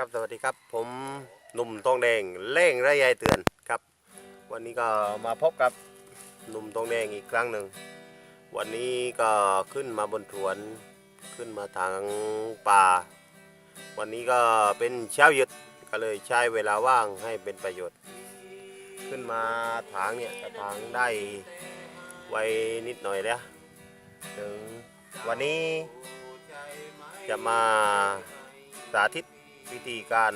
ครับสวัสดีครับผมหนุ่มทองแดงเล่งระยายเตือนครับ วันนี้ก็มาพบกับหนุ่มทองแดงอีกครั้งหนึ่งวันนี้ก็ขึ้นมาบนถวนขึ้นมาทางป่า วันนี้ก็เป็นเช้าหยุดก็เลยใช้เวลาว่างให้เป็นประโยชน์ ขึ้นมาถางเนี่ยกระถางได้ไวนิดหน่อยแล้วถึงวันนี้จะมาสาธิต วิธีการ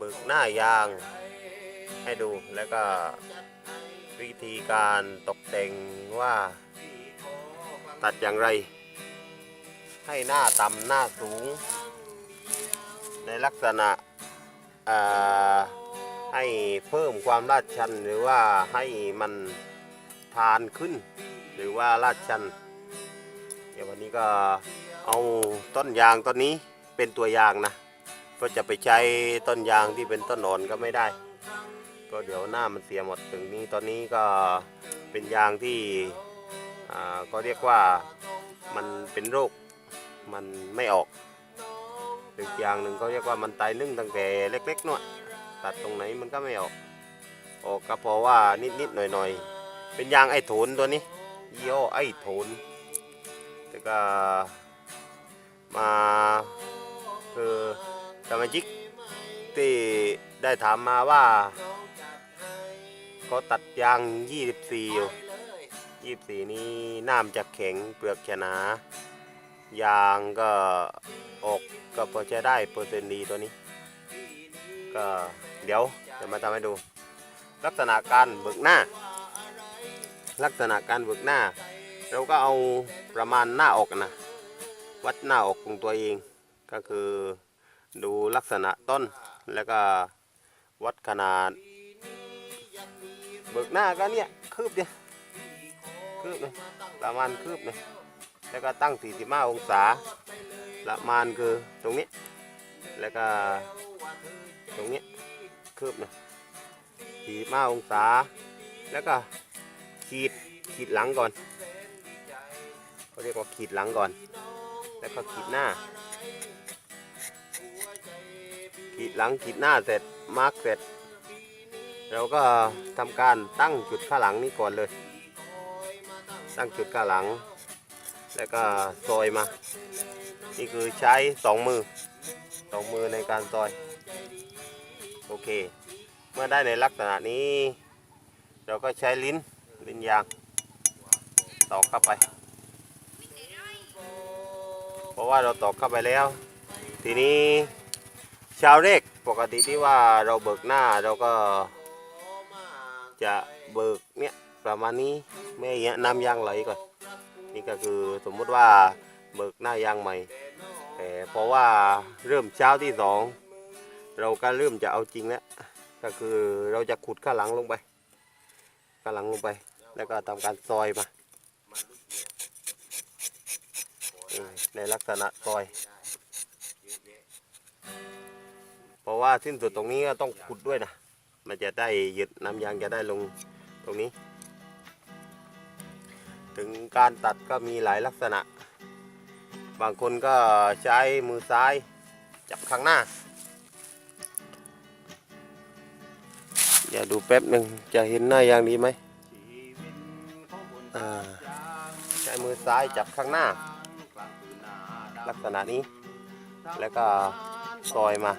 บิกหน้ายางให้ดูแล้วก็วิธีการตกแต่งว่าตัดอย่างไร ให้หน้าต่ำหน้าสูง ในลักษณะให้เพิ่มความลาดชันหรือว่าให้มันทานขึ้น หรือว่าลาดชัน เดี๋ยววันนี้ก็เอาต้นยางต้นนี้เป็นตัวอย่างนะ ก็จะไปใช้ต้นยางที่เป็นต้นอ่อนก็ไม่ได้ ก็เดี๋ยวหน้ามันเสียหมดถึงนี้ตอนนี้ก็เป็นยางที่อ่าก็เรียกว่ามันเป็นโรคมันไม่ออกหรืออย่างหนึ่งเขาเรียกว่ามันตายนึ่งตั้งแต่เล็กๆนู่นตัดตรงไหนมันก็ไม่ออก ออกก็เพราะว่านิดๆหน่อยๆ เป็นยางไอ้โถนตัวนี้ยี่ห้อไอ้โถนแต่ก็มาคือ สมาชิกที่ได้ถามมาว่าเขาตัดยาง 24 อยู่ 24 นี้น้ำจะแข็งเปลือกจะหนา ยางก็ออกก็พอจะได้เปอร์เซ็นต์ดีตัวนี้ ก็เดี๋ยวจะมาทำให้ดู ลักษณะการเบิกหน้า ลักษณะการเบิกหน้า เราก็เอาประมาณหน้าอกนะ วัดหน้าอกของตัวเองก็คือ ดูลักษณะต้นแล้วก็วัดขนาด เบิกหน้าก็เนี่ยคืบเนี่ยคืบเนี่ยประมาณคืบเนี่ยแล้วก็ตั้ง 45 องศา ประมาณคือตรงนี้ แล้วก็ตรงนี้คืบเนี่ย45 องศา แล้วก็ขีดขีดหลังก่อนเขาเรียกว่าขีดหลังก่อน แล้วก็ขีดหน้า หลังขีดหน้าเสร็จมาร์กเสร็จ เราก็ทำการตั้งจุดข้างหลังนี้ก่อนเลย ตั้งจุดข้างหลัง แล้วก็ซอยมา นี่คือใช้สองมือสองมือในการซอย โอเค เมื่อได้ในลักษณะนี้ เราก็ใช้ลิ้นลิ้นยางตอกเข้าไป เพราะว่าเราตอกเข้าไปแล้ว ทีนี้ ชาวเลขปกติที่ว่าเราเบิกหน้าเราก็จะเบิกเนี่ยประมาณนี้ไม่อย่างเงี้ยน้ำยางไหลก่อนนี่ก็คือสมมุติว่าเบิกหน้ายางใหม่แต่เพราะว่าเริ่มเช้าที่สองเราก็เริ่มจะเอาจริงแล้วก็คือเราจะขุดข้างหลังลงไปข้างหลังลงไป แล้วก็ทำการซอยมาในลักษณะซอย เพราะว่าสิ้นสุดตรงนี้ก็ต้องขุดด้วยนะ มันจะได้หยึดน้ำยางจะได้ลงตรงนี้ ถึงการตัดก็มีหลายลักษณะ บางคนก็ใช้มือซ้ายจับข้างหน้า อย่าดูแป๊บหนึ่งจะเห็นหน้ายางดีไหมใช้มือซ้ายจับข้างหน้า ลักษณะนี้แล้วก็ ซอยมา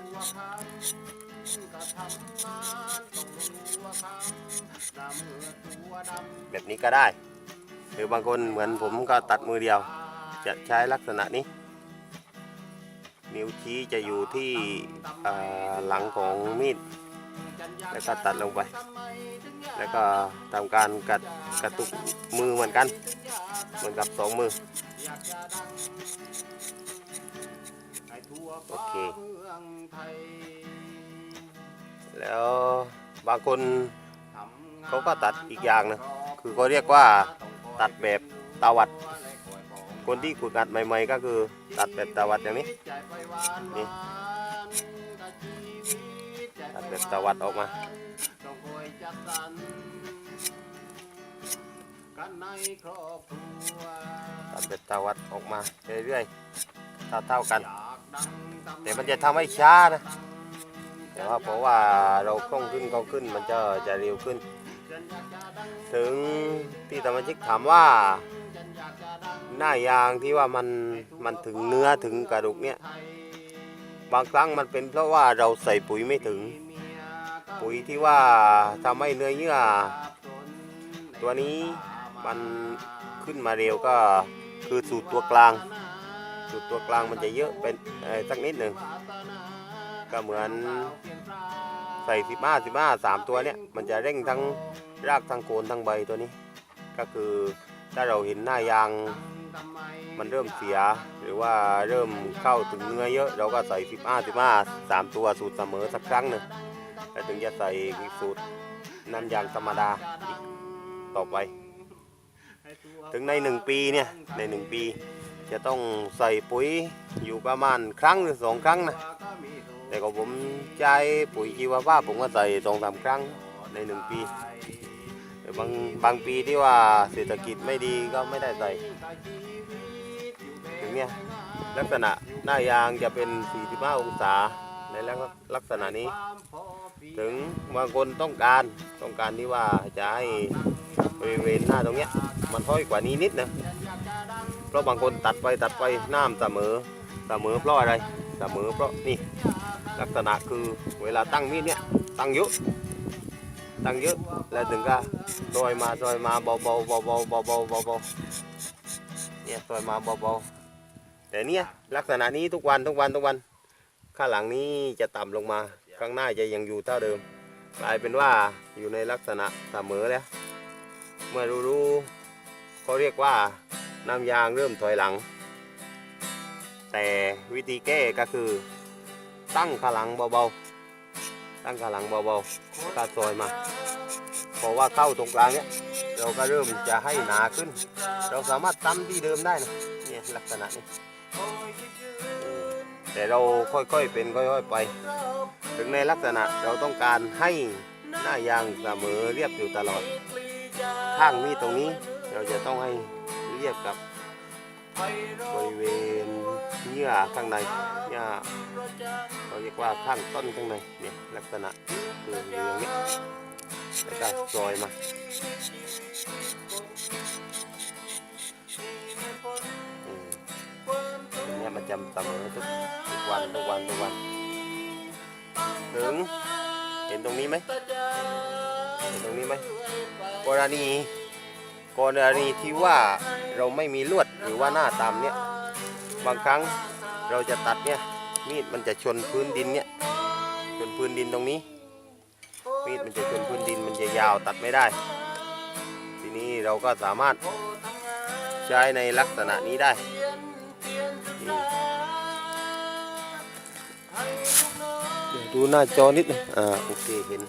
แบบนี้ก็ได้ หรือบางคนเหมือนผมก็ตัดมือเดียว จะใช้ลักษณะนี้ นิ้วชี้จะอยู่ที่หลังของมีด แล้วก็ตัดลงไป แล้วก็ทำการกัดกระตุกมือเหมือนกัน เหมือนกับสองมือ โอเค แล้วบางคนเขาก็ตัดอีกอย่างหนึงคือเขาเรียกว่าตัดแบบตาวัด คนที่ขุดอัดใหม่ๆก็คือตัดแบบตาวัดอย่างนี้นี่ตัดแบบตาวัดออกมาตัดแบบตาวัดออกมาเรื่อยๆเท่าๆกัน แต่มันจะทำให้ช้านะแต่ว่าเพราะว่าเราคล่องขึ้นคล่องขึ้นมันจะจะเร็วขึ้น ถึงที่สมาชิกถามว่า หน้ายางที่ว่ามันมันถึงเนื้อถึงกระดูกเนี่ยบางครั้งมันเป็นเพราะว่าเราใส่ปุ๋ยไม่ถึง ปุ๋ยที่ว่าทำให้เนื้อเยื่อ ตัวนี้มันขึ้นมาเร็วก็คือสูตรตัวกลาง สูตรตัวกลางมันจะเยอะเป็นสักนิดหนึ่งก็เหมือนใส่สิบห้าสิบห้าสามตัวเนี่ยมันจะเร่งทั้งรากทั้งโคนทั้งใบตัวนี้ ก็คือถ้าเราเห็นหน้ายางมันเริ่มเสียหรือว่าเริ่มเข้าถึงเนื้อเยอะ เราก็ใส่สิบห้าสิบห้าสามตัวสูตรเสมอสักครั้งหนึ่งแล้วถึงจะใส่สูตรน้ำยางธรรมดาอีกต่อไป ถึงในหนึ่งปีเนี่ยในหนึ่งปี จะต้องใส่ปุ๋ยอยู่ประมาณครั้งหรือสองครั้งนะแต่ก็ผมใช้ปุ๋ยชีวภาพผมก็ใส่สองสามครั้งในหนึ่งปีแต่บางบางปีที่ว่าเศรษฐกิจไม่ดีก็ไม่ได้ใส่ถึงเนี้ยลักษณะหน้ายางจะเป็น 45 องศาในลักษณะนี้ ถึงบางคนต้องการต้องการที่ว่าจะให้บริเวณหน้าตรงเนี้ยมันห้อยกว่านี้นิดนะ ราะบางคนตัดไปตัดไปน้ำเสมอเสมอเพราะอะไรเสมอเพราะนี่ลักษณะคือเวลาตั้งมีดเนี่ยตั้งเยอะตั้งเยอะแล้วถึงก็ซอยมาซอยมาเบาๆเบาๆเบาๆเบาๆเนี่ยซอยมาเบาๆแต่เนี่ยลักษณะนี้ทุกวันทุกวันทุกวัน ข้างหลังนี้จะต่ำลงมาข้างหน้าจะยังอยู่เท่าเดิม กลายเป็นว่าอยู่ในลักษณะเสมอแล้วเมื่อรู้ๆเขาเรียกว่า น้ำยางเริ่มถอยหลัง แต่วิธีแก้ก็คือ ตั้งขาหลังเบาๆตั้งขาหลังเบาๆแล้วก็ซอยมาเพราะว่าเข้าตรงกลางเนี้ยเราก็เริ่มจะให้หนาขึ้น เราสามารถตั้มที่เดิมได้นะเนี่ยลักษณะนี้แต่เราค่อยๆเป็นค่อยๆไป ถึงในลักษณะเราต้องการให้หน้ายางเสมอเรียบอยู่ตลอด ข้างมีดตรงนี้เราจะต้องให้ เรียบกับบริเวณเยื่อข้างในเยื่อเขาเรียกว่าข้างต้นข้างในเนี่ยลักษณะคืออย่างนี้แล้วก็ซอยมาอืมตรงเนี้ยมันจะเสมอทุกทุกวันทุกวันทุกวัน ถึง เห็นตรงนี้ไหมเห็นตรงนี้ไหมกรณี กรณีที่ว่าเราไม่มีลวดหรือว่าหน้าตามเนี้ยบางครั้งเราจะตัดเนี่ยมีดมันจะชนพื้นดินเนี่ยชนพื้นดินตรงนี้ มีดมันจะชนพื้นดินมันจะยาวตัดไม่ได้ ทีนี้เราก็สามารถใช้ในลักษณะนี้ได้เดี๋ยวดูหน้าจอนิดนึงอ่าโอเคเห็น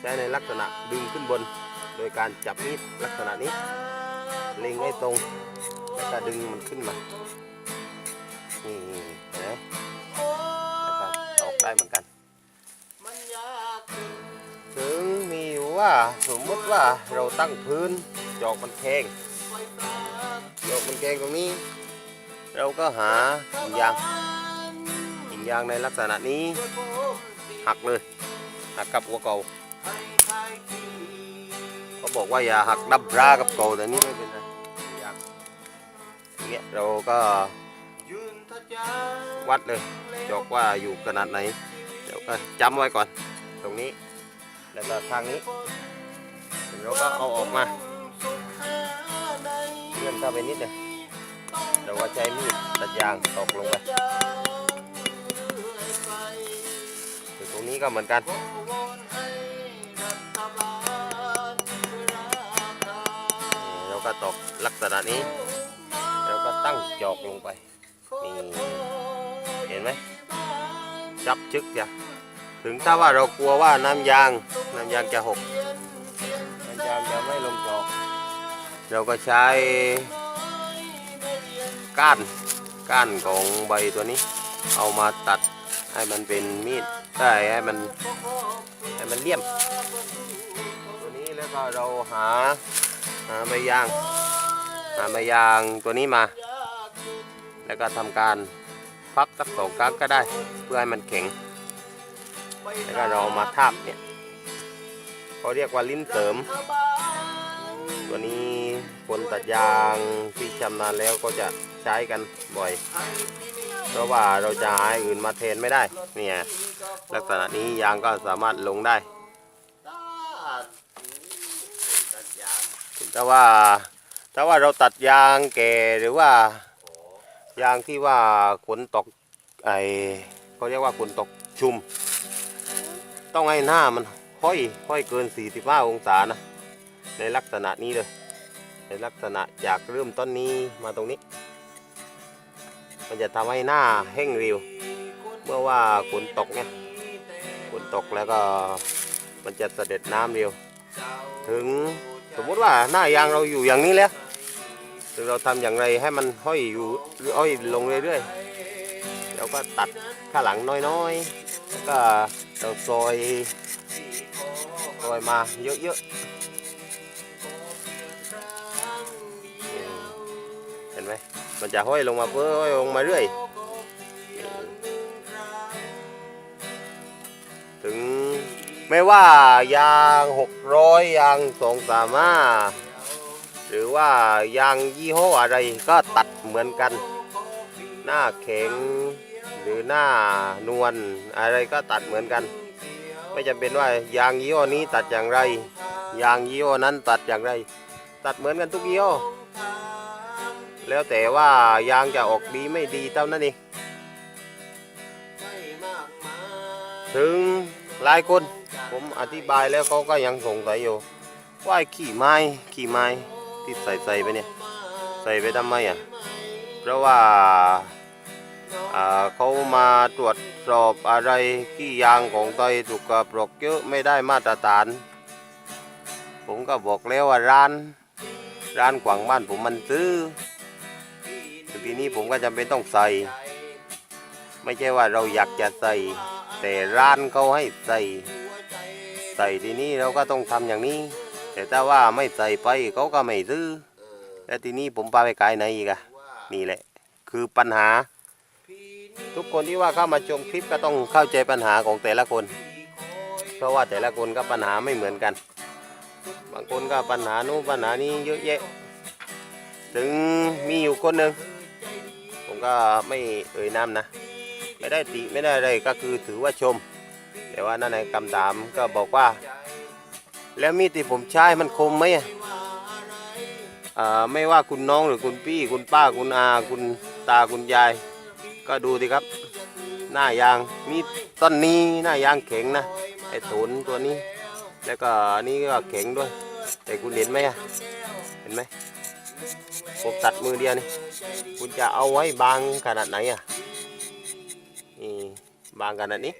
ใช้ในลักษณะดึงขึ้นบน โดยการจับมีดลักษณะนี้ เล็งให้ตรงแล้วก็ดึงมันขึ้นมา นี่เห็นไหมแล้วก็ตอกได้เหมือนกัน ถึงมีว่าสมมติว่าเราตั้งพื้นจอกมันแข็งจอกมันแข็งตรงนี้ เราก็หากิ่งยางกิ่งยางในลักษณะนี้ หักเลยหักกับหัวเก่า บอกว่าอย่าหักดับรากับเก่าแต่นี่ไม่เป็นไรอย่างเงี้ยเราก็วัดเลยจอกว่าอยู่ขนาดไหน เดี๋ยวก็จำไว้ก่อน ตรงนี้ แล้วก็ทางนี้เราก็เอาออกมาเลื่อนเข้าไปนิดเดียวเราก็ใช้มีดตัดยางตอกลงไปตรงนี้ก็เหมือนกัน ก็ตอกลักษณะนี้เราก็ตั้งจอกลงไปนี่เห็นไหมจับชึกจ้ะถึงถ้าว่าเรากลัวว่าน้ำยางน้ำยางจะหกน้ำยางจะไม่ลงจอก เราก็ใช้ก้านก้านของใบตัวนี้ เอามาตัดให้มันเป็นมีดได้ให้มันให้มันเลี่ยมตัวนี้แล้วก็เราหา หาใบยาง หาใบยางตัวนี้มา แล้วก็ทำการพักสักสองครั้งก็ได้ เพื่อให้มันแข็ง แล้วก็เรามาทาบเนี่ยเขาเรียกว่าลิ้นเสริม ตัวนี้คนตัดยางที่ชำนาญแล้วก็จะใช้กันบ่อย เพราะว่าเราจะหาอย่างอื่นมาแทนไม่ได้ เนี่ยลักษณะนี้ยางก็สามารถลงได้ แต่ว่าถ้าว่าเราตัดยางแก่หรือว่ายางที่ว่าขนตกไอเขาเรียกว่าขนตกชุม ต้องให้หน้ามันห้อยห้อยเกิน 45 องศานะในลักษณะนี้เลยในลักษณะจากเริ่มต้นนี้มาตรงนี้ มันจะทำให้หน้าแห้งเร็วเมื่อว่าฝนตกเนี่ยฝนตกแล้วก็มันจะเสด็จน้ำเร็วถึง สมมติว่าหน้ายางเราอยู่อย่างนี้แล้วเราทำอย่างไรให้มันห้อยอยู่หรือห้อยลงเรื่อยๆเราก็ตัดข้างหลังน้อยๆแล้วก็เราซอยซอยมาเยอะๆเห็นไหมมันจะห้อยลงมาเพื่อห้อยลงมาเรื่อย ไม่ว่ายางหกร้อยยางสองสามห้าหรือว่ายางยี่ห้ออะไรก็ตัดเหมือนกัน หน้าแข็งหรือหน้านวลอะไรก็ตัดเหมือนกัน ไม่จำเป็นว่ายางยี่ห้อนี้ตัดอย่างไร ยางยี่ห้อนั้นตัดอย่างไร ตัดเหมือนกันทุกยี่ห้อแล้วแต่ว่ายางจะออกดีไม่ดีเท่านั้นเองถึงหลายคน ผมอธิบายแล้วเขาก็ยังสงสัยอยู่ว่าไอ้ขี่ไม้ขี่ไม้ที่ใส่ใส่ไปเนี่ยใส่ไปทำไมอะเพราะว่าอ่าเขามาตรวจสอบอะไรขี้ยางของไตถูกกระปรกเยอะไม่ได้มาตรฐาน ผมก็บอกแล้วว่าร้าน ร้านขวางบ้านผมมันซื้อทีนี้ผมก็จำเป็นต้องใส่ ไม่ใช่ว่าเราอยากจะใส่ แต่ร้านเขาให้ใส่ ใส่ทีนี้เราก็ต้องทำอย่างนี้ แต่ถ้าว่าไม่ใส่ไปเขาก็ไม่ซื้อแล้วทีนี้ผมพาไปขายไหนอีกอะนี่แหละ คือปัญหา ทุกคนที่ว่าเข้ามาชมคลิปก็ต้องเข้าใจปัญหาของแต่ละคน เพราะว่าแต่ละคนก็ปัญหาไม่เหมือนกัน บางคนก็ปัญหานู้นปัญหานี้เยอะแยะ ถึงมีอยู่คนหนึ่งผมก็ไม่เอ่ยนามนะ ไม่ได้ติไม่ได้อะไรก็คือถือว่าชม แต่ว่านั่นในคำถามก็บอกว่า แล้วมีดที่ผมใช้มันคมไหมอ่าไม่ว่าคุณน้องหรือคุณพี่ คุณป้าคุณอาคุณตาคุณยาย ก็ดูสิครับ หน้ายางมีต้นนี้หน้ายางแข็งนะไอ้ตุนตัวนี้ แล้วก็นนี้ก็แข็งด้วย แต่คุณเห็นไหมอะเห็นไหมผมตัดมือเดียวนี่คุณจะเอาไว้บางขนาดไหนอะนี่บางขนาดนี้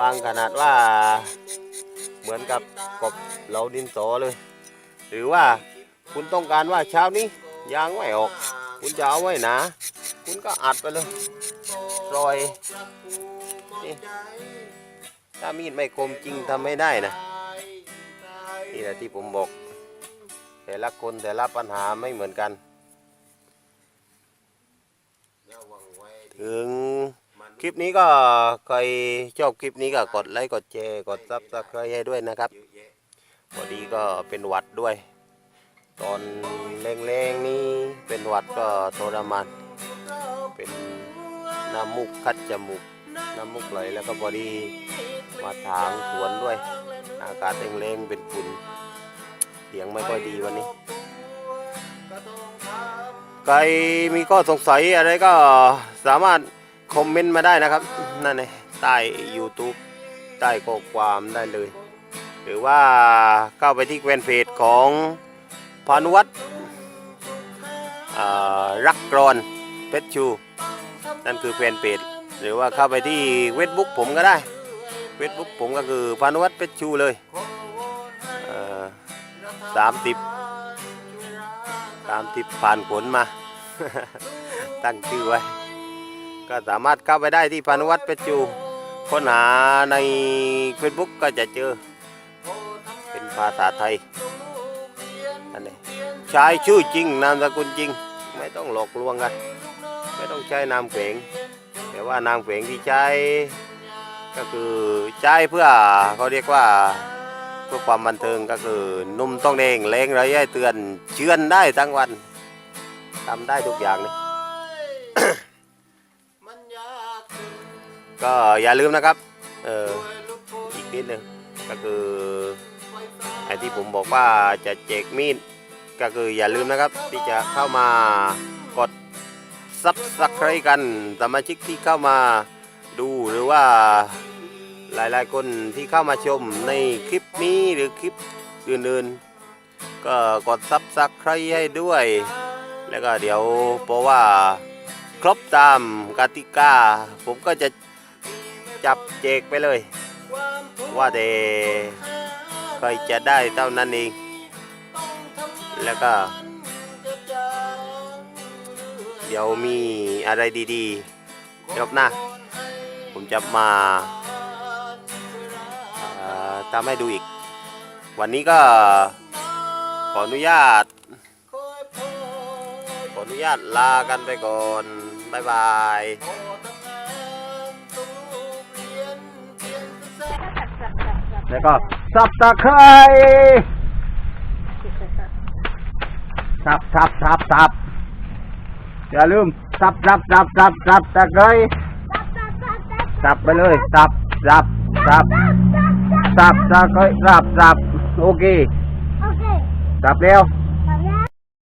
บางขนาดว่าเหมือนกับกบเหลาดินสอเลย หรือว่าคุณต้องการว่าเช้านี้ยางไม่ออก คุณจะเอาไว้นาคุณก็อัดไปเลยปล่อยนี่ถ้ามีดไม่คมจริงทำไม่ได้นะนี่แหละที่ผมบอก แต่ละคนแต่ละปัญหาไม่เหมือนกัน ถึง คลิปนี้ก็ใครชอบคลิปนี้ก็กดไลค์กดแชร์กดซับสไครต์ให้ด้วยนะครับพอดีก็เป็นหวัดด้วย ตอนแรงๆนี้เป็นหวัดก็ทรมานเป็นน้ำมูกคัดจมูกน้ำมูกไหลแล้วก็พอดีมาถางสวนด้วย อากาศแรงๆเป็นฝุ่นเสียงไม่ค่อยดีวันนี้ใครมีข้อสงสัยอะไรก็สามารถ คอมเมนต์มาได้นะครับ นั่นเองใต้ YouTube ใต้ข้อความได้เลย หรือว่าเข้าไปที่แฟนเพจของพานุวัฒน์อ่ารักกรอนเพชรชู นั่นคือแฟนเพจหรือว่าเข้าไปที่เฟซบุ๊กผมก็ได้เฟซบุ๊กผมก็คือพานุวัฒน์เพชรชูเลยสามสิบสามสิบผ่านผลมา ตั้งชื่อไว้ ก็สามารถเข้าไปได้ที่พานุวัฒน์เพชรจูค้นหาใน Facebook ก็จะเจอ เป็นภาษาไทยนั่นเองใช้ชื่อจริงนามสกุลจริง ไม่ต้องหลอกลวงกันไม่ต้องใช้นามเขวงแต่ว่านามเขวงที่ใช้ ก็คือใช้เพื่อเขาเรียกว่าเพื่อความบันเทิงก็คือนุ่มต้องแดงแรงระยะเตือนเชือนได้ทั้งวันทำได้ทุกอย่างนี่ ก็อย่าลืมนะครับเอออีกนิดหนึ่งก็คือไอ้ที่ผมบอกว่าจะแจกมีดก็คืออย่าลืมนะครับที่จะเข้ามากดซับสไครกันสมาชิกที่เข้ามาดูหรือว่าหลายๆคนที่เข้ามาชมในคลิปนี้หรือคลิปอื่นๆ ก็กดซับสไครให้ด้วย แล้วก็เดี๋ยวเพราะว่าครบตามกติกา ผมก็จะ จับเจกไปเลย ว่าแต่ใครจะได้เท่านั้นเอง แล้วก็ เดี๋ยวมีอะไรดีๆรอบหน้า ผมจะมาทำให้ดูอีก วันนี้ก็ขออนุญาต ขออนุญาตลากันไปก่อน บ๊ายบาย แล้วก็สับตะไคร้สับสับสับสับอย่าลืมสับสับสับสับสับตะไคร้สับไปเลยสับสับสับสับตะไคร้สับสับโอเค Okay. สับแล้ว Dạ.